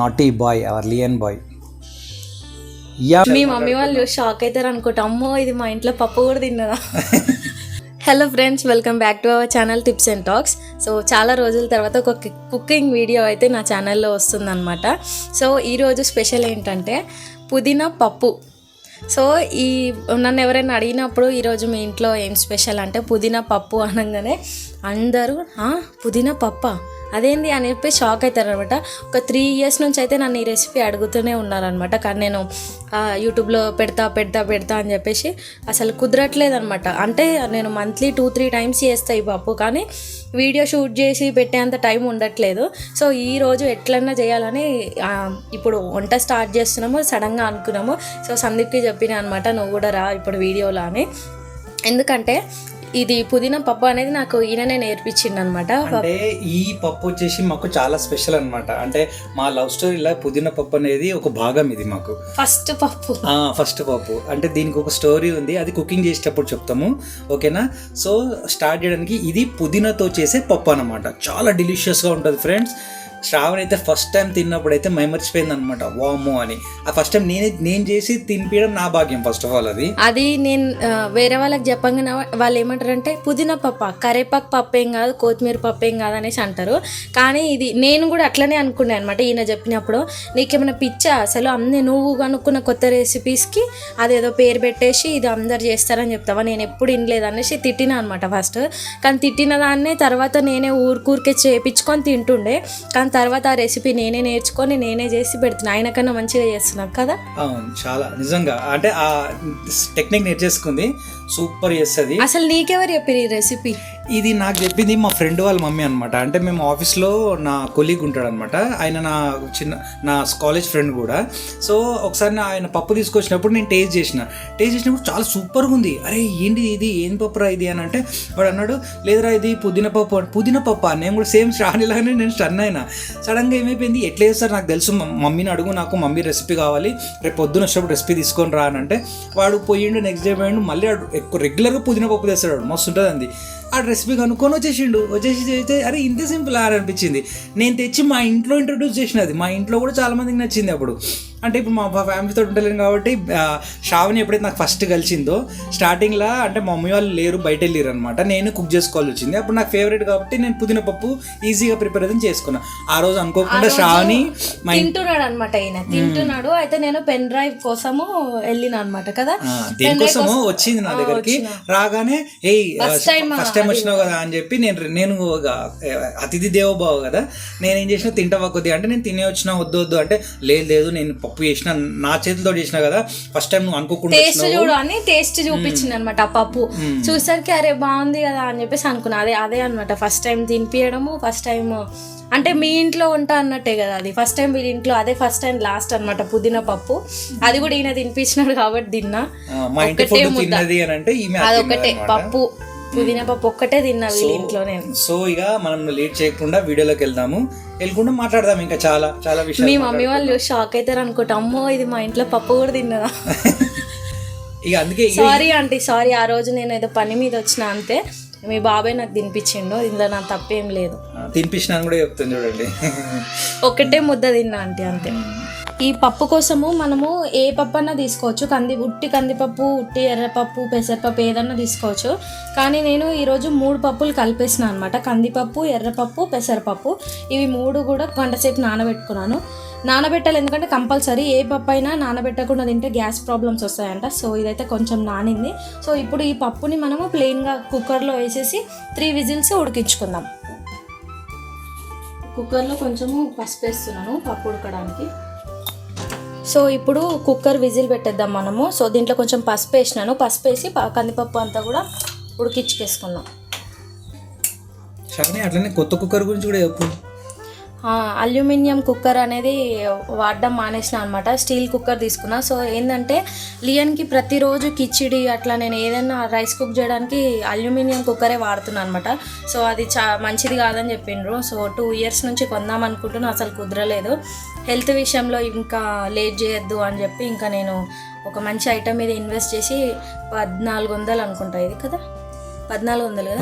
Naughty boy our Leon boy yeah me mummy వాళ్ళు shock అవుతారు అనుకుంటా. అమ్మో ఇది మా ఇంట్లో పప్పు కూడా తిన్నదా? Hello friends welcome back to our channel tips and talks so చాలా రోజుల తర్వాత ఒక కుకింగ్ వీడియో అయితే నా ఛానల్లో వస్తుందన్నమాట. సో ఈరోజు స్పెషల్ ఏంటంటే పుదీనా పప్పు. సో ఈ నన్ను ఎవరైనా అడిగినప్పుడు ఈరోజు మీ ఇంట్లో ఏం స్పెషల్ అంటే పుదీనా పప్పు అనగానే అందరూ పుదీనా పప్పా? అదేంది అని చెప్పి షాక్ అవుతారనమాట. ఒక త్రీ ఇయర్స్ నుంచి అయితే నన్ను ఈ రెసిపీ అడుగుతూనే ఉన్నారనమాట. కానీ నేను యూట్యూబ్లో పెడతా పెడతా పెడతా అని చెప్పేసి అసలు కుదరట్లేదనమాట. అంటే నేను మంత్లీ టూ త్రీ టైమ్స్ చేస్తా ఈ పప్పు. కానీ వీడియో షూట్ చేసి పెట్టేంత టైం ఉండట్లేదు. సో ఈ రోజు ఎట్లన్నా చేయాలని ఇప్పుడు వంట స్టార్ట్ చేస్తున్నాము సడన్గా అనుకున్నాము. సో సందీప్కి చెప్పిన అనమాట నువ్వు కూడా రా ఇప్పుడు వీడియోలో అని. ఎందుకంటే ఇది పుదీనా పప్పు అనేది నాకు ఈయననే నేర్పించింది అనమాట అంటే ఈ పప్పు వచ్చేసి మాకు చాలా స్పెషల్ అన్నమాట. అంటే మా లవ్ స్టోరీలో పుదీనా పప్పు అనేది ఒక భాగం ఇది మాకు. ఫస్ట్ పప్పు. ఫస్ట్ పప్పు. అంటే దీనికి ఒక స్టోరీ ఉంది. అది కుకింగ్ చేసేటప్పుడు చెప్తాము. ఓకేనా? సో స్టార్ట్ చేయడానికి ఇది పుదీనాతో చేసే పప్పు అనమాట చాలా డెలిషియస్గా ఉంటుంది ఫ్రెండ్స్. శ్రావణ్ అయితే ఫస్ట్ టైం తిన్నప్పుడు అయితే మైమర్చిపోయింది అనమాట వామో అని. ఆ ఫస్ట్ టైం నేనే నేను చేసి తినిపించడం నా భాగ్యం ఫస్ట్ ఆఫ్ ఆల్ అది. అది నేను వేరే వాళ్ళకి చెప్పంగానే వాళ్ళు ఏమంటారంటే పుదీనా పప్ప కరేపాకు పప్పు ఏం కాదు కొత్తిమీర పప్పు ఏం కాదు అనేసి అంటారు. కానీ ఇది నేను కూడా అట్లనే అనుకున్నాను అనమాట ఈయన చెప్పినప్పుడు. నీకేమైనా పిచ్చా? అసలు అన్నీ నువ్వు అనుకున్న కొత్త రెసిపీస్కి అదేదో పేరు పెట్టేసి ఇది అందరు చేస్తారని చెప్తావా? నేను ఎప్పుడు వినలేదు అనేసి తిట్టిన అనమాట ఫస్ట్ కానీ తిట్టిన దాన్నే తర్వాత నేనే ఊరికూరికే చేపించుకొని తింటుండే. కానీ తర్వాత ఆ రెసిపీ నేనే నేర్చుకొని నేనే చేసి పెడుతున్నా. ఆయన కన్నా మంచిగా చేస్తున్నాను కదా? అవును చాలా. నిజంగా. అంటే ఆ టెక్నిక్ నేర్చేసుకుంది సూపర్ చేస్తుంది. అసలు నీకెవరు చెప్పారు ఈ రెసిపీ ఇది నాకు చెప్పింది మా ఫ్రెండ్ వాళ్ళ మమ్మీ అనమాట అంటే మేము ఆఫీస్లో నా కొలీగ్ ఉంటాడు అనమాట ఆయన నా చిన్న నా కాలేజ్ ఫ్రెండ్ కూడా. సో ఒకసారి నా ఆయన పప్పు తీసుకొచ్చినప్పుడు నేను టేస్ట్ చేసిన. టేస్ట్ చేసినప్పుడు చాలా సూపర్గా ఉంది. అరే ఏంటి ఇది? ఏం పప్పురా ఇది అని అంటే వాడు అన్నాడు లేదురా ఇది పుదీనా పప్పు అని. పుదీనా పప్పు? నేను కూడా సేమ్ శ్రావణిలాగానే నేను స్టన్ అయినా. సడన్గా ఏమైపోయింది? ఎట్లా చేస్తారు? నాకు తెలుసు. మమ్మీని అడుగు నాకు మమ్మీ రెసిపీ కావాలి. రేపు పొద్దున వచ్చినప్పుడు రెసిపీ తీసుకొని రా అని అంటే వాడు పోయిండు నెక్స్ట్ డే పోయిండు మళ్ళీ ఎక్కువ రెగ్యులర్గా పుదీనా పప్పు తెస్తాడు. వాడు. మస్తు ఉంటుంది అంది ఆ రెసిపీ కనుక్కొని వచ్చేసిండు. వచ్చేసి చేస్తే అరే ఇంత సింపుల్ ఆర్ అనిపించింది. నేను తెచ్చి మా ఇంట్లో ఇంట్రొడ్యూస్ చేసినది మా ఇంట్లో కూడా చాలామందికి నచ్చింది అప్పుడు. అంటే ఇప్పుడు మా ఫ్యామిలీతో ఉండలేను కాబట్టి శ్రావణి ఎప్పుడైతే నాకు ఫస్ట్ కలిసిందో స్టార్టింగ్లో అంటే మా మమ్మీ వాళ్ళు లేరు బయట వెళ్ళారు అనమాట నేను కుక్ చేసుకోవాల్సి వచ్చింది. అప్పుడు నాకు ఫేవరెట్ కాబట్టి నేను పుదీనా పప్పు ఈజీగా ప్రిపేర్ అయితే చేసుకున్నా. ఆ రోజు అనుకోకుండా శ్రావణి తింటున్నాడు అనమాట ఈయన. తింటున్నాడు. అయితే నేను పెన్ డ్రైవ్ కోసము వెళ్ళిన అనమాట కదా. దీనికోసము వచ్చింది నా దగ్గరికి. రాగానే ఏ ఫస్ట్ టైం వచ్చినావు కదా అని చెప్పి నేను నేను అతిథి దేవోభావ కదా. నేను ఏం చేసిన తింటావా కొద్దిగా? అంటే నేను తినే వచ్చినా వద్దు వద్దు. అంటే లేదు లేదు నేను పప్పు చేసిన నా చేతితో చేసిన కదా ఫస్ట్ టైం నువ్వు అనుకోకుండా టేస్ట్. చూడు అని టేస్ట్ చూపించింది అనమాట ఆ పప్పు. చూసరికి అరే బాగుంది కదా అని చెప్పేసి అనుకున్నా. అదే అదే అనమాట ఫస్ట్ టైం తినిపించడము ఫస్ట్ టైం అంటే మీ ఇంట్లో ఉంటా అన్నట్టే కదా అది. ఫస్ట్ టైం వీళ్ళ ఇంట్లో అదే ఫస్ట్ టైం లాస్ట్ అన్నమాట పుదీనా పప్పు. అది కూడా ఈయన తినిపించినాడు కాబట్టి తిన్నా. ముద్ద. అది అదొకటే. పప్పు పుదీనా పప్పు ఒక్కటే తిన్నా వీళ్ళ ఇంట్లో నేను. సో ఇక మనం లేట్ చేయకుండా వీడియోలోకి వెళ్దాము. వెళ్ళకుండా మాట్లాడదాం ఇంకా చాలా చాలా మీ విషయాలు మమ్మీ వాళ్ళు షాక్ అవుతారు అనుకుంటా. అమ్మో ఇది మా ఇంట్లో పప్పు కూడా తిన్నదా? ఇక అందుకే సారీ ఆంటీ సారీ ఆ రోజు నేను ఏదో పని మీద వచ్చిన అంతే. మీ బాబాయ్ నాకు తినిపించిండు. ఇందులో నా తప్పేం లేదు. ఆ, తినిపించినాను కూడా చెప్తాను చూడండి. ఒకటే ముద్ద తిన్నా ఆంటీ అంతే. ఈ పప్పు కోసము మనము ఏ పప్పు అన్నా తీసుకోవచ్చు. కంది ఉట్టి కందిపప్పు ఉట్టి ఎర్రపప్పు పెసరపప్పు ఏదన్నా తీసుకోవచ్చు. కానీ నేను ఈరోజు మూడు పప్పులు కలిపేసిన అనమాట కందిపప్పు ఎర్రపప్పు పెసరపప్పు. ఇవి మూడు కూడా కొంతసేపు నానబెట్టుకున్నాను. నానబెట్టాలి ఎందుకంటే కంపల్సరీ ఏ పప్పు అయినా నానబెట్టకుండా తింటే గ్యాస్ ప్రాబ్లమ్స్ వస్తాయంట. సో ఇదైతే కొంచెం నానింది. సో ఇప్పుడు ఈ పప్పుని మనము ప్లెయిన్గా కుక్కర్లో వేసేసి త్రీ విజిల్స్ ఉడికించుకుందాం. కుక్కర్లో కొంచెము పసుపు వేస్తున్నాను పప్పు ఉడకడానికి. సో ఇప్పుడు కుక్కర్ విజిల్ పెట్టేద్దాం మనము. సో దీంట్లో కొంచెం పసుపు వేసినాను. పసుపు వేసి కందిపప్పు అంతా కూడా ఉడికించుకేసుకున్నాం షాని అట్లనే కొత్త కుక్కర్ గురించి కూడా చెప్పు. అల్యూమినియం కుక్కర్ అనేది వాడడం మానేసిన అనమాట స్టీల్ కుక్కర్ తీసుకున్నా. సో ఏంటంటే లియన్కి ప్రతిరోజు కిచిడి అట్లా నేను ఏదైనా రైస్ కుక్ చేయడానికి అల్యూమినియం కుక్కరే వాడుతున్నాను అనమాట సో అది చా మంచిది కాదని చెప్పిండ్రు. సో టూ ఇయర్స్ నుంచి కొందాం అనుకుంటున్నా. అసలు కుదరలేదు. హెల్త్ విషయంలో ఇంకా లేట్ చేయొద్దు అని చెప్పి ఇంకా నేను ఒక మంచి ఐటమ్ మీద ఇన్వెస్ట్ చేసి పద్నాలుగు వందలు అనుకుంటా. ఇది కదా? పద్నాలుగు వందలు కదా?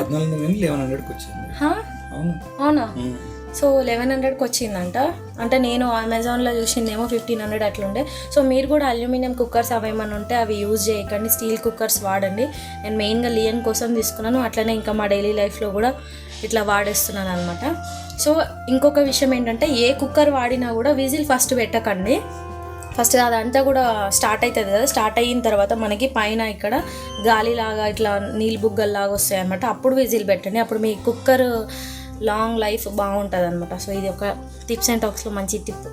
లెవెన్ హండ్రెడ్కి వచ్చింది? అవును. సో లెవెన్ హండ్రెడ్కి వచ్చిందంట. అంటే నేను అమెజాన్లో చూసిందేమో ఫిఫ్టీన్ హండ్రెడ్ అట్లుండే. సో మీరు కూడా అల్యూమినియం కుక్కర్స్ అవి ఏమైనా ఉంటే అవి యూజ్ చేయకండి. స్టీల్ కుక్కర్స్ వాడండి. నేను మెయిన్గా లియన్ కోసం తీసుకున్నాను. అట్లనే ఇంకా మా డైలీ లైఫ్లో కూడా ఇట్లా వాడేస్తున్నాను అనమాట సో ఇంకొక విషయం ఏంటంటే ఏ కుక్కర్ వాడినా కూడా విజిల్ ఫస్ట్ పెట్టకండి. ఫస్ట్ అదంతా కూడా స్టార్ట్ అవుతుంది కదా స్టార్ట్ అయిన తర్వాత మనకి పైన ఇక్కడ గాలిలాగా ఇట్లా నీళ్ళు బుగ్గల్లాగా వస్తాయి అనమాట అప్పుడు విజిల్ పెట్టండి. అప్పుడు మీ కుక్కర్ లాంగ్ లైఫ్ బాగుంటుంది అనమాట సో ఇది ఒక టిప్స్ అండ్ టాక్స్లో మంచి టిప్.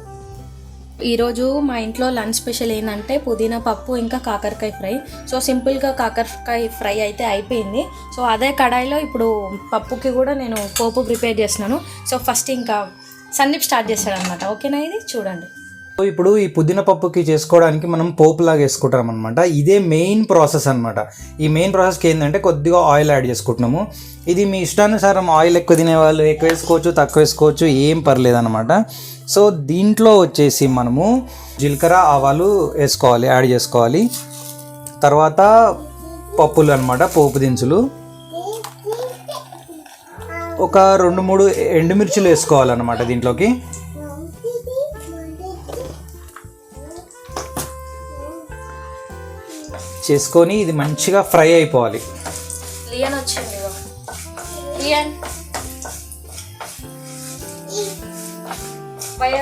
ఈరోజు మా ఇంట్లో లంచ్ స్పెషల్ ఏంటంటే పుదీనా పప్పు ఇంకా కాకరకాయ ఫ్రై. సో సింపుల్గా కాకరకాయ ఫ్రై అయితే అయిపోయింది. సో అదే కడాయిలో ఇప్పుడు పప్పుకి కూడా నేను పోపు ప్రిపేర్ చేస్తున్నాను. సో ఫస్ట్ ఇంకా సందీప్ స్టార్ట్ చేస్తాడనమాట ఓకేనా ఇది? చూడండి. సో ఇప్పుడు ఈ పుదీనా పప్పుకి చేసుకోవడానికి మనం పోపులాగా వేసుకుంటాం అనమాట ఇదే మెయిన్ ప్రాసెస్ అనమాట ఈ మెయిన్ ప్రాసెస్కి ఏంటంటే కొద్దిగా ఆయిల్ యాడ్ చేసుకుంటున్నాము. ఇది మీ ఇష్టానుసారం ఆయిల్ ఎక్కువ తినేవాళ్ళు ఎక్కువ వేసుకోవచ్చు తక్కువ వేసుకోవచ్చు ఏం పర్లేదు అనమాట సో దీంట్లో వచ్చేసి మనము జీలకర్ర ఆవాలు వేసుకోవాలి యాడ్ చేసుకోవాలి. తర్వాత పప్పులు అనమాట పోపు దినుసులు. ఒక రెండు మూడు ఎండుమిర్చిలు వేసుకోవాలన్నమాట దీంట్లోకి. చేసుకొని ఇది మంచిగా ఫ్రై అయిపోవాలి. లియన్ వచ్చింది. లియన్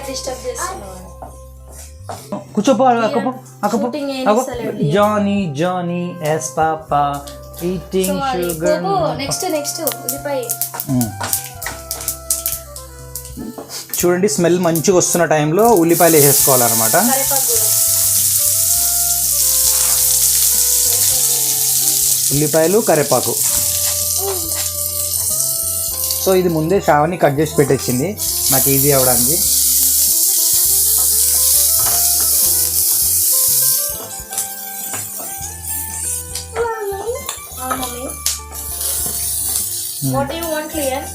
డిస్టర్బ్ కూర్చోపో అక్కపో అక్కపో. Johnny Johnny yes papa eating sugar next next ఉల్లిపాయ. చూడండి స్మెల్ మంచిగా వస్తున్న టైంలో ఉల్లిపాయలు వేసేసుకోవాలన్నమాట. ఉల్లిపాయలు కరివేపాకు. సో ఇది ముందే షావని కట్ చేసి పెట్టేసింది. నాకు ఈజీ అవ్వడానికి.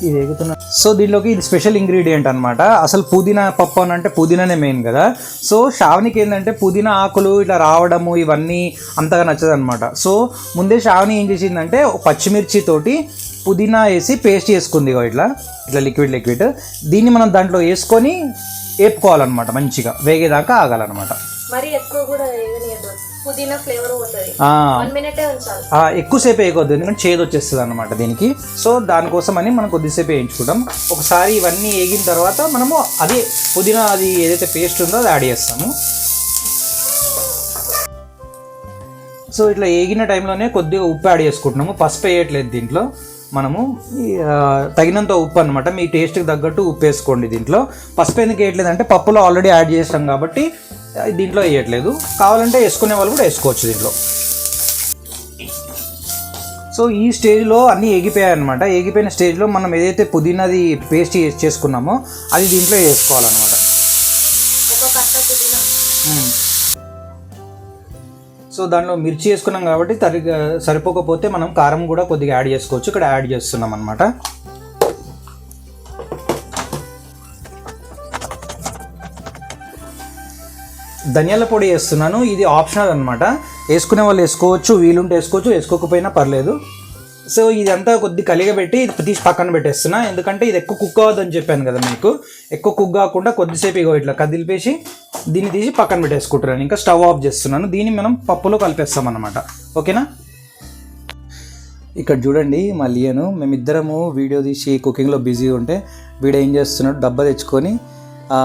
ఇది ఎగుతున్నా సో దీనిలోకి ఇది స్పెషల్ ఇంగ్రీడియంట్ అనమాట అసలు పుదీనా పప్పు అని అంటే పుదీనానే మెయిన్ కదా. సో శ్రావణికి ఏంటంటే పుదీనా ఆకులు ఇట్లా రావడము ఇవన్నీ అంతగా నచ్చదు అనమాట సో ముందే శ్రావణి ఏం చేసిందంటే పచ్చిమిర్చితోటి పచ్చిమిర్చి తోటి పుదీనా వేసి పేస్ట్ చేసుకుంది ఇట్లా. ఇట్లా లిక్విడ్ లిక్విడ్ దీన్ని మనం దాంట్లో వేసుకొని వేపుకోవాలన్నమాట మంచిగా. వేగేదాకా ఆగాలన్నమాట. మరి ఎక్కువ కూడా పుదీనా ఫ్లేవర్ పోతుంది. ఆ, వన్ మినిటే ఉంచాలి. ఆ, ఎక్కువసేపు వేయకూడదు ఎందుకంటే చేదు వచ్చేస్తుంది అనమాట దీనికి. సో దానికోసం అని మనం కొద్దిసేపు వేయించుకుంటాం. ఒకసారి ఇవన్నీ వేగిన తర్వాత మనము అదే పుదీనా అది ఏదైతే పేస్ట్ ఉందో అది యాడ్ చేస్తాము. సో ఇట్లా వేగిన టైంలోనే కొద్దిగా ఉప్పు యాడ్ చేసుకుంటున్నాము. పసుపు వేయట్లేదు దీంట్లో. మనము తగినంత ఉప్పు అనమాట మీ టేస్ట్కి తగ్గట్టు ఉప్పు వేసుకోండి దీంట్లో. పసుపు ఎందుకు వేయట్లేదు అంటే పప్పులో ఆల్రెడీ యాడ్ చేస్తాం కాబట్టి దీంట్లో వేయట్లేదు. కావాలంటే వేసుకునే వాళ్ళు కూడా వేసుకోవచ్చు దీంట్లో. సో ఈ స్టేజ్లో అన్నీ ఎగిపోయాయి అనమాట ఎగిపోయిన స్టేజ్లో మనం ఏదైతే పుదీనాది పేస్ట్ చేసుకున్నామో అది దీంట్లో వేసుకోవాలన్నమాట. సో దాంట్లో మిర్చి వేసుకున్నాం కాబట్టి తరిగా సరిపోకపోతే మనం కారం కూడా కొద్దిగా యాడ్ చేసుకోవచ్చు. ఇక్కడ యాడ్ చేస్తున్నాం అనమాట ధనియాల పొడి వేస్తున్నాను. ఇది ఆప్షనల్ అనమాట వేసుకునే వాళ్ళు వేసుకోవచ్చు వీలుంటే వేసుకోవచ్చు వేసుకోకపోయినా పర్లేదు. సో ఇదంతా కొద్ది కలిగబెట్టి ఇది తీసి పక్కన పెట్టేస్తున్నా. ఎందుకంటే ఇది ఎక్కువ కుక్ అవ్వదని చెప్పాను కదా మీకు. ఎక్కువ కుక్ కాకుండా కొద్దిసేపు ఇగో ఇట్లా కదిలిపేసి దీన్ని తీసి పక్కన పెట్టేసుకుంటున్నాను. ఇంకా స్టవ్ ఆఫ్ చేస్తున్నాను. దీన్ని మనం పప్పులో కలిపేస్తాం అనమాట ఓకేనా? ఇక్కడ చూడండి మా లియను మేమిద్దరము వీడియో తీసి కుకింగ్లో బిజీ ఉంటే వీడు ఏం చేస్తున్నాడు? డబ్బా తెచ్చుకొని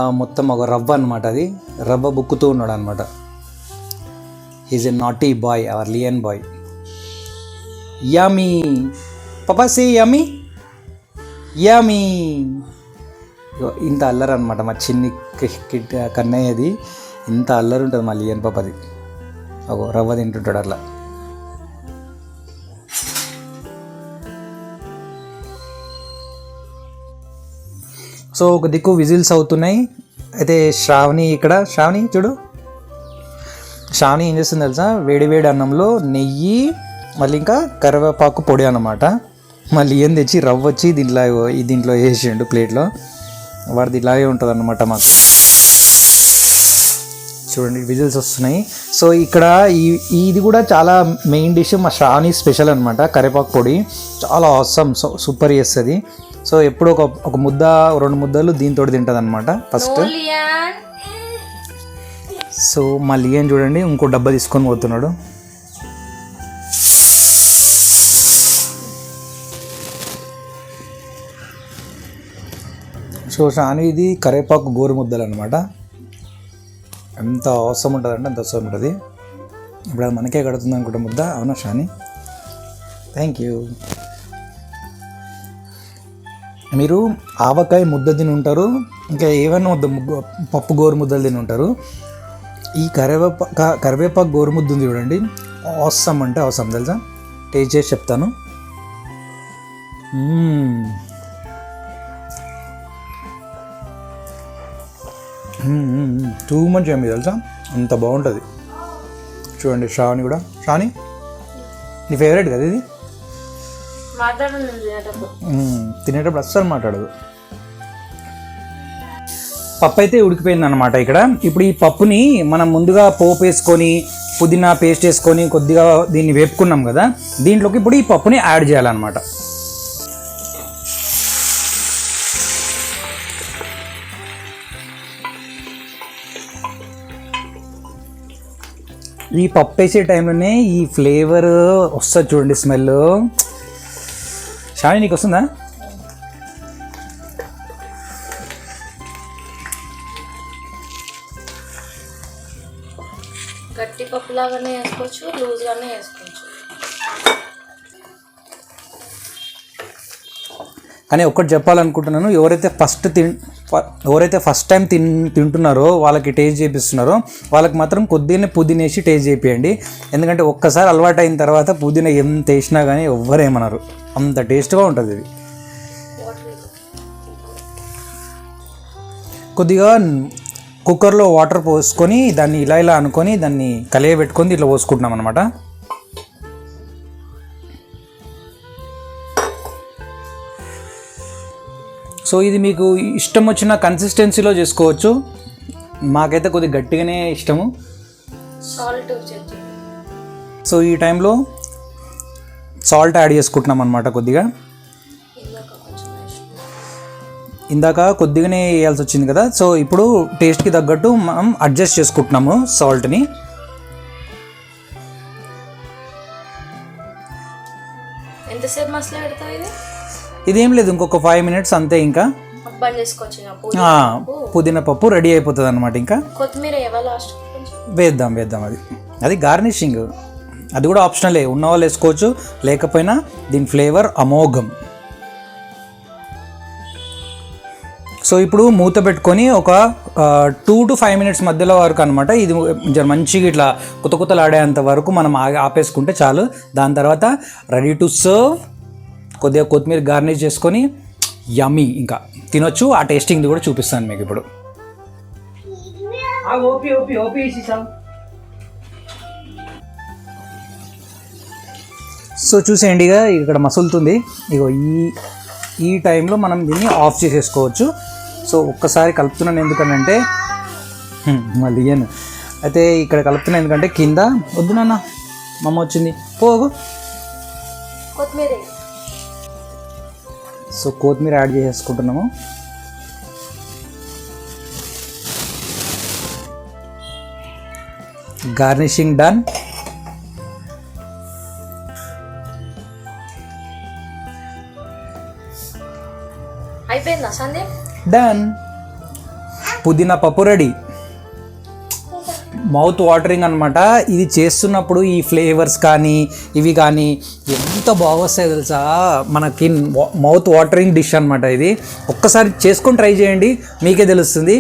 మొత్తం ఒక రవ్వ అనమాట అది. రవ్వ బుక్కుతూ ఉన్నాడు అనమాట he's a naughty boy our Leon boy yummy papa say yummy ఇంత అల్లరి అనమాట మా చిన్ని కి- కన్నయ్యది. ఇంత అల్లరి ఉంటుంది మా లియన్ పాపది. ఒక రవ్వ తింటుంటాడు అట్లా. సో ఒక దిక్కు విజిల్స్ అవుతున్నాయి. అయితే శ్రావణి ఇక్కడ. శ్రావణి చూడు. శ్రావణి ఏం చేస్తుంది తెలుసా? వేడి వేడి అన్నంలో నెయ్యి మళ్ళీ ఇంకా కరివేపాకు పొడి అనమాట మళ్ళీ ఏం తెచ్చి రవ్వ వచ్చి దీంట్లో దీంట్లో వేసిండు ప్లేట్లో. వాడిది ఇలాగే ఉంటుంది అనమాట మాకు. చూడండి విజిల్స్ వస్తున్నాయి. సో ఇక్కడ ఈ ఇది కూడా చాలా మెయిన్ డిష్ మా శ్రావణి స్పెషల్ అనమాట కరివేపాకు పొడి. చాలా అవసరం సూపర్ చేస్తుంది సో ఎప్పుడు ఒక ఒక ముద్ద రెండు ముద్దలు దీంతో తింటుంది అనమాట ఫస్ట్ సో మా లియన్ చూడండి ఇంకో డబ్బా తీసుకొని పోతున్నాడు. సో షాని ఇది కరేపాకు గోరు ముద్దలు అనమాట ఎంత అవసరం ఉంటుందంటే అంత అవసరం ఉంటుంది. ఇప్పుడు అది మనకే కడుతుంది అనుకుంటే ముద్ద అవునా షాని? థ్యాంక్ యూ మీరు ఆవకాయ ముద్ద తిని ఉంటారు ఇంకా ఏమైనా ముద్ద పప్పు గోరు ముద్దలు తిని ఉంటారు ఈ కరివేపా కరివేపాకు గోరు ముద్ద ఉంది చూడండి. అవసరం అంటే అవసరం తెలుసా? టేస్ట్ చేసి చెప్తాను. Hmm. టూ మచ్ ఏమి తెలుసా? అంత బాగుంటుంది. చూడండి శ్రావణి కూడా. శ్రావణి నీ ఫేవరెట్ కదా ఇది. తినేటప్పుడు. అస్సలు మాట్లాడదు. పప్పు అయితే ఉడికిపోయింది అనమాట ఇక్కడ. ఇప్పుడు ఈ పప్పుని మనం ముందుగా పోపు వేసుకొని పుదీనా పేస్ట్ వేసుకొని కొద్దిగా దీన్ని వేపుకున్నాం కదా. దీంట్లోకి ఇప్పుడు ఈ పప్పుని యాడ్ చేయాలన్నమాట. ఈ పప్పు వేసే టైంలోనే ఈ ఫ్లేవర్ వస్తుంది చూడండి స్మెల్. షాని నీకు వస్తుందా? గట్టి పప్పు లాగానే వేసుకోవచ్చు లూజ్ గానే వేసుకోవచ్చు. కానీ ఒక్కటి చెప్పాలనుకుంటున్నాను ఎవరైతే ఫస్ట్ తిన్ ఎవరైతే ఫస్ట్ టైం తిన్ తింటున్నారో వాళ్ళకి టేస్ట్ చేపిస్తున్నారో వాళ్ళకి మాత్రం కొద్దిగానే పుదీనా వేసి టేస్ట్ చేపియండి. ఎందుకంటే ఒక్కసారి అలవాటు అయిన తర్వాత పుదీనా ఎంత వేసినా కానీ ఎవ్వరేమన్నారు అంత టేస్ట్గా ఉంటుంది ఇది. కొద్దిగా కుక్కర్లో వాటర్ పోసుకొని దాన్ని ఇలా ఇలా అనుకొని దాన్ని కలియబెట్టుకొని ఇట్లా పోసుకుంటున్నాం అనమాట సో ఇది మీకు ఇష్టం వచ్చిన కన్సిస్టెన్సీలో చేసుకోవచ్చు. మాకైతే కొద్దిగా గట్టిగానే ఇష్టము. సో ఈ టైంలో సాల్ట్ యాడ్ చేసుకుంటున్నాం అనమాట కొద్దిగా. ఇందాక కొద్దిగానే వేయాల్సి వచ్చింది కదా. సో ఇప్పుడు టేస్ట్కి తగ్గట్టు మనం అడ్జస్ట్ చేసుకుంటున్నాము సాల్ట్ని ఎంతసేపు మసాలా పెడతావు ఇది? ఇదేం లేదు ఇంకొక ఫైవ్ మినిట్స్ అంతే ఇంకా. పుదీనా పప్పు. రెడీ అయిపోతుంది అనమాట ఇంకా. కొత్తిమీర వేద్దాం వేద్దాం అది. అది గార్నిషింగ్ అది కూడా ఆప్షనలే ఉన్న వాళ్ళు వేసుకోవచ్చు లేకపోయినా దీని ఫ్లేవర్ అమోఘం. సో ఇప్పుడు మూత పెట్టుకొని ఒక టూ టు ఫైవ్ మినిట్స్ మధ్యలో వరకు అనమాట ఇది మంచిగా ఇట్లా కొత్త కొత్తలు ఆడేంత వరకు మనం ఆపేసుకుంటే చాలు. దాని తర్వాత రెడీ టు సర్వ్ కొద్దిగా కొత్తిమీర గార్నిష్ చేసుకొని యమ్మీ ఇంకా తినొచ్చు. ఆ టేస్టింగ్ది కూడా చూపిస్తాను మీకు ఇప్పుడు. ఓపి ఓపి ఓపి సో చూసేయండి ఇక ఇక్కడ మసులుతుంది. ఇగో ఈ ఈ టైంలో మనం దీన్ని ఆఫ్ చేసేసుకోవచ్చు. సో ఒక్కసారి కలుపుతున్నాను ఎందుకనంటే మళ్ళీ ఇయ్యను అయితే ఇక్కడ కలుపుతున్నాను ఎందుకంటే కింద వద్దు నాన్న మమ్మ వచ్చింది. పోగు కొత్తిమీర. సో కొత్తిమీర యాడ్ చేసేసుకుంటున్నాము. Garnishing done. అయిపోయిందా సందీప్? డన్. పుదీనా పప్పు రెడీ. మౌత్ వాటరింగ్ అనమాట ఇది చేస్తున్నప్పుడు ఈ ఫ్లేవర్స్ కానీ ఇవి కానీ ఎంత బాగొస్తాయి తెలుసా? మనకి మౌత్ వాటరింగ్ డిష్ అనమాట ఇది. ఒక్కసారి చేసుకొని ట్రై చేయండి మీకే తెలుస్తుంది.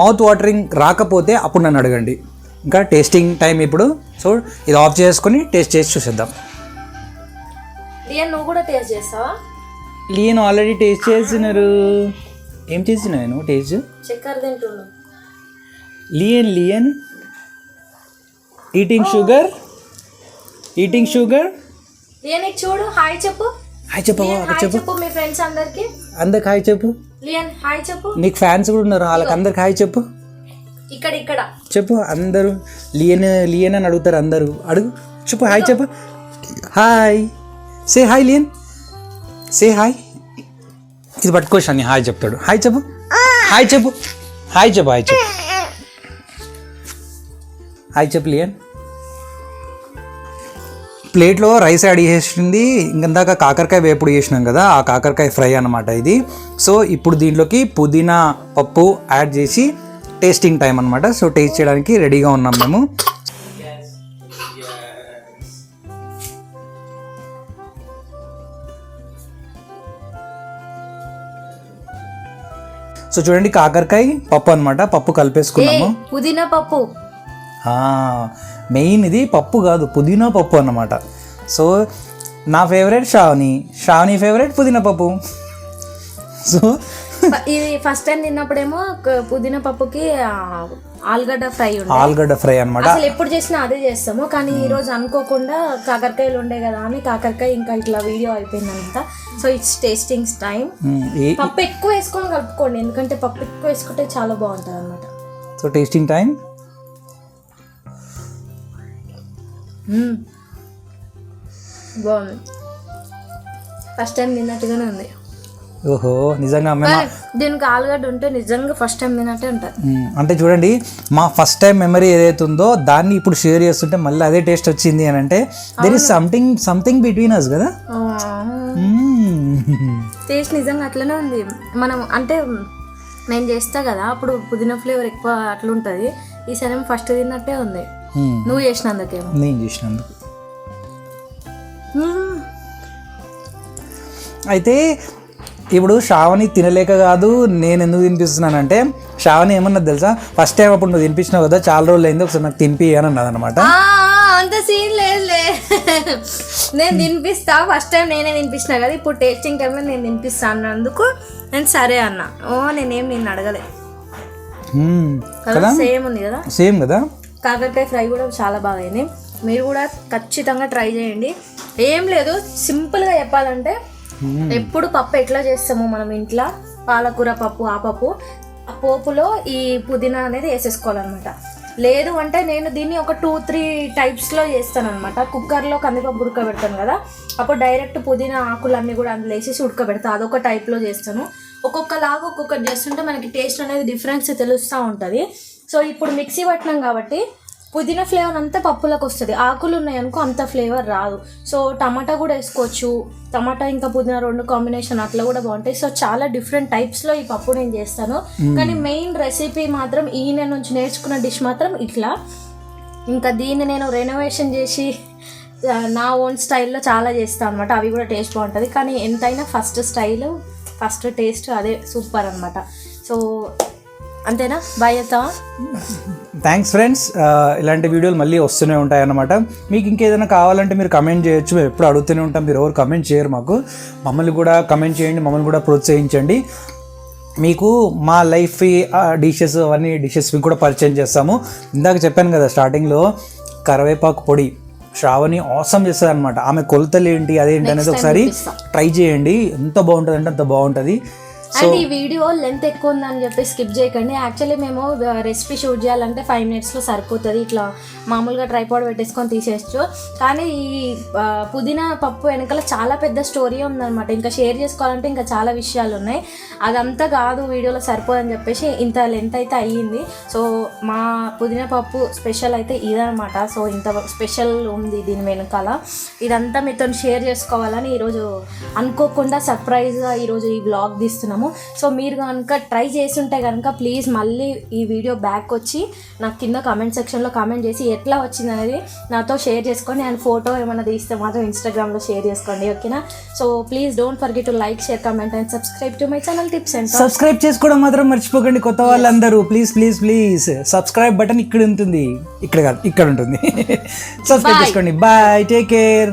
మౌత్ వాటరింగ్ రాకపోతే అప్పుడు నన్ను అడగండి. ఇంకా టేస్టింగ్ టైం ఇప్పుడు. సో ఇది ఆఫ్ చేసుకొని టేస్ట్ చేసి చూసేద్దాం. నువ్వు కూడా టేస్ట్ చేస్తావా? లియన్ ఆల్రెడీ టేస్ట్ చేస్తున్నారు ఏం చేసిన నేను టేస్ట్ చక్కెర తింటున్నావు. Leon Leon. Eating sugar eating sugar Leon చూడు హాయ్ చెప్పు హాయ్ చెప్పు చెప్పు మీ ఫ్రెండ్స్ అందరికి అందరికి హాయ్ చెప్పు లియన్ హాయ్ చెప్పు నీకు ఫ్యాన్స్ కూడా ఉన్నారు వాళ్ళకి అందరికి హాయ్ చెప్పు ఇక్కడ ఇక్కడ చెప్పు అందరూ లియన్ లియన్ అని అడుగుతారు అందరూ అడుగు చెప్పు హాయ్ చెప్పు hi say hi లియన్ say hi ఇది షాని హాయ్ చెప్తాడు హాయ్ చెప్పు హాయ్ చెప్పు హాయ్ చెప్పు హాయ్ చెప్పు హాయ్ చెప్పు లియన్ ప్లేట్లో రైస్ యాడ్ చేసింది. ఇందాక కాకరకాయ వేపుడు చేసినాం కదా ఆ కాకరకాయ ఫ్రై అనమాట ఇది. సో ఇప్పుడు దీంట్లోకి పుదీనా పప్పు యాడ్ చేసి టేస్టింగ్ టైం అనమాట సో టేస్ట్ చేయడానికి రెడీగా ఉన్నాం మేము. సో చూడండి కాకరకాయ పప్పు అనమాట పప్పు కలిపేసుకున్నాము. పుదీనా పప్పు. మెయిన్ ఇది పప్పు కాదు పుదీనా పప్పు అన్నమాట. సో నా ఫేవరెట్ శ్రావణి. శ్రావణి ఫేవరెట్ పుదీనా పప్పు. సో ఇది ఫస్ట్ టైం తిన్నప్పుడేమో పుదీనా పప్పుకి ఆలుగడ్డ ఫ్రై ఆలుగడ్డ ఫ్రై అనమాట అసలు ఎప్పుడు చేసినా అదే చేస్తాము కానీ ఈ రోజు అనుకోకుండా కాకరకాయలు ఉండే కదా అని కాకరకాయ ఇంకా ఇట్లా వీడియో అయిపోయిందంట సో ఇట్స్ టేస్టింగ్ టైం పప్పు ఎక్కువ వేసుకొని కలుపుకోండి ఎందుకంటే పప్పు ఎక్కువ వేసుకుంటే చాలా బాగుంటుంది అనమాట సో టేస్టింగ్ టైం బాగుంది. ఫస్ట్ టైం తిన్నట్టుగానే ఉంది. ఓహో నిజంగా దీనికి ఆలుగడ్డ ఉంటే నిజంగా ఫస్ట్ టైం తిన్నట్టే ఉంటుంది. అంటే చూడండి మా ఫస్ట్ టైం మెమరీ ఏదైతే ఉందో దాన్ని ఇప్పుడు షేర్ చేస్తుంటే మళ్ళీ అదే టేస్ట్ వచ్చింది అని అంటే there is something something between us కదా. టేస్ట్ నిజంగా అట్లనే ఉంది. మనం అంటే నేను చేస్తా కదా అప్పుడు పుదీనా ఫ్లేవర్ ఎక్కువ అట్లుంటుంది. ఈసారి ఫస్ట్ తిన్నట్టే ఉంది. నువ్వు చేసినందుకేమో నేను చేసినందుకు. అయితే ఇప్పుడు శ్రావణి తినలేక కాదు నేను ఎందుకు తినిపిస్తున్నానంటే శ్రావణి ఏమన్నది తెలుసా? ఫస్ట్ టైం అప్పుడు నువ్వు తినిపించినావు కదా చాలా రోజులు అయింది ఒకసారి నాకు తినిపి అని అన్నది అనమాట అంత సీన్ లేదులే. నేను తినిపిస్తా ఫస్ట్ టైం నేనే తినిపించిన కదా ఇప్పుడు టేస్టింగ్ టైంలో నేను తినిపిస్తా అన్నందుకు నేను సరే అన్న. ఓ నేనేం నిన్ను అడగలే. కదా సేమ్ ఉంది కదా. సేమ్ కదా? కాకరకాయ ఫ్రై కూడా చాలా బాగా అయింది. మీరు కూడా ఖచ్చితంగా ట్రై చేయండి. ఏం లేదు సింపుల్గా చెప్పాలంటే ఎప్పుడు పప్పు ఎట్లా చేస్తామో మనం ఇంట్లో పాలకూర పప్పు ఆ పప్పు ఆ పోపులో ఈ పుదీనా అనేది వేసేసుకోవాలన్నమాట. లేదు అంటే నేను దీన్ని ఒక టూ త్రీ టైప్స్లో చేస్తాను అనమాట కుక్కర్లో కందిపప్పు ఉడకబెడతాను కదా అప్పుడు డైరెక్ట్ పుదీనా ఆకులన్నీ కూడా అందులో వేసేసి ఉడకబెడతా. అదొక టైప్లో చేస్తాను. ఒక్కొక్కలాగా ఒక్కొక్కటి చేస్తుంటే మనకి టేస్ట్ అనేది డిఫరెన్స్ తెలుస్తూ ఉంటుంది. సో ఇప్పుడు మిక్సీ పట్టినాం కాబట్టి పుదీనా ఫ్లేవర్ అంతా పప్పులకు వస్తుంది. ఆకులు ఉన్నాయనుకో అంత ఫ్లేవర్ రాదు. సో టమాటా కూడా వేసుకోవచ్చు. టమాటా ఇంకా పుదీనా రెండు కాంబినేషన్ అట్లా కూడా బాగుంటాయి. సో చాలా డిఫరెంట్ టైప్స్లో ఈ పప్పు నేను చేస్తాను. కానీ మెయిన్ రెసిపీ మాత్రం ఈయన నుంచి నేర్చుకున్న డిష్ మాత్రం ఇట్లా. ఇంకా దీన్ని నేను రెనోవేషన్ చేసి నా ఓన్ స్టైల్లో చాలా చేస్తాను అనమాట అవి కూడా టేస్ట్ బాగుంటుంది. కానీ ఎంతైనా ఫస్ట్ స్టైల్ ఫస్ట్ టేస్ట్ అదే సూపర్ అనమాట సో అంతేనా? బాయ్ థ్యాంక్స్ ఫ్రెండ్స్ ఇలాంటి వీడియోలు మళ్ళీ వస్తూనే ఉంటాయి అన్నమాట మీకు ఇంకేదైనా కావాలంటే మీరు కమెంట్ చేయొచ్చు. మేము ఎప్పుడు అడుగుతూనే ఉంటాం. మీరు ఎవరు కమెంట్ చేయరు మాకు. మమ్మల్ని కూడా కమెంట్ చేయండి. మమ్మల్ని కూడా ప్రోత్సహించండి. మీకు మా లైఫ్ డిషెస్ అవన్నీ డిషెస్ మీకు కూడా పరిచయం చేస్తాము. ఇందాక చెప్పాను కదా స్టార్టింగ్లో కరివేపాకు పొడి. శ్రావణి ఆసమ్ చేస్తుంది అనమాట ఆమె కొలతలు ఏంటి అదేంటి అనేది ఒకసారి ట్రై చేయండి. ఎంత బాగుంటుంది అంటే అంత బాగుంటుంది. అండ్ ఈ వీడియో లెంత్ ఎక్కువ ఉందని చెప్పి స్కిప్ చేయకండి. యాక్చువల్లీ మేము రెసిపీ షూట్ చేయాలంటే ఫైవ్ మినిట్స్లో సరిపోతుంది. ఇట్లా మామూలుగా ట్రైపాడ్ పెట్టేసుకొని తీసేయచ్చు. కానీ ఈ పుదీనా పప్పు వెనకాల చాలా పెద్ద స్టోరీ ఉందన్నమాట. ఇంకా షేర్ చేసుకోవాలంటే ఇంకా చాలా విషయాలు ఉన్నాయి. అదంతా కాదు వీడియోలో సరిపోదని చెప్పేసి ఇంత లెంత్ అయితే అయ్యింది. సో మా పుదీనా పప్పు స్పెషల్ అయితే ఇదనమాట సో ఇంత స్పెషల్ ఉంది దీని వెనకాల. ఇదంతా మీతో షేర్ చేసుకోవాలని ఈరోజు అనుకోకుండా సర్ప్రైజ్గా ఈరోజు ఈ బ్లాగ్ తీస్తున్నాము. సో మీరు కనుక ట్రై చేస్తుంటే కనుక ప్లీజ్ మళ్ళీ ఈ వీడియో బ్యాక్ వచ్చి నాకు కింద కామెంట్ సెక్షన్లో కామెంట్ చేసి ఎట్లా వచ్చింది అనేది నాతో షేర్ చేసుకోండి. అండ్ ఫోటో ఏమైనా తీస్తే మాత్రం ఇన్స్టాగ్రామ్లో షేర్ చేసుకోండి ఓకేనా? So please don't forget to like share comment and subscribe to my channel tips and subscribe చేసుకోవడం మాత్రం మర్చిపోకండి కొత్త వాళ్ళందరూ. Please please please subscribe button ఇక్కడ ఉంటుంది ఇక్కడ కాదు ఇక్కడ ఉంటుంది. సబ్స్క్రైబ్ చేసుకోండి. Bye take care